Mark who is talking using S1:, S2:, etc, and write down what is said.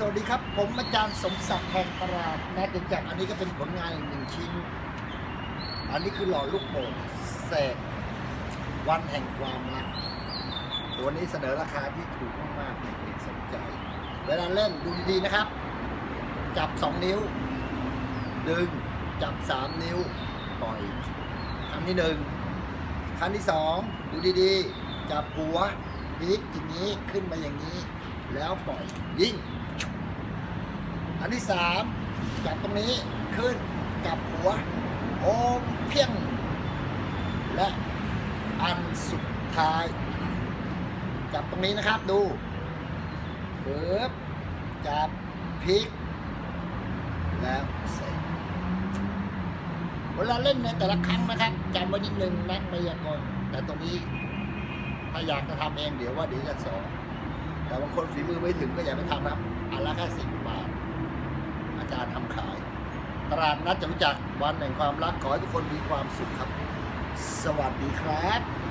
S1: สวัสดีครับ ผมอาจารย์สมศักดิ์แห่งตลาดนะถึงจากอันนี้ก็เป็นผลงานอีกหนึ่งชิ้น อันนี้คือหล่อลูกโป่งแสกวันแห่งความรักตัวนี้เสนอราคาที่ถูกมากๆเด็กๆสนใจ เวลาเล่นดูดีๆนะครับ จับสองนิ้ว ดึง จับสามนิ้ว ปล่อยครั้งที่หนึ่งครั้งที่สองดูดีๆ จับหัวพลิกอย่างนี้ขึ้นมาอย่างนี้ แล้วปล่อยยิง นที่สามจับตรงนี้ขึ้นกับหัว โอมเพียง และอันสุดท้าย จับตรงนี้นะครับดูเบิบจับพลิก แล้วเสร็จเวลาเล่นในแต่ละครั้งนะครับจำไว้นิดนึงนักมายากลแต่ตรงนี้ถ้าอยากจะทำเองเดี๋ยวว่าเดี๋ยวจะสอนแต่บางคนฝีมือไม่ถึงก็อย่าไปทำนะครับอันละแค่สิบบาท อาจารย์ทำขาย ตลาดนัดจตุจักรวันแห่งความรักขอให้ทุกคนมีความสุขครับ สวัสดีครับ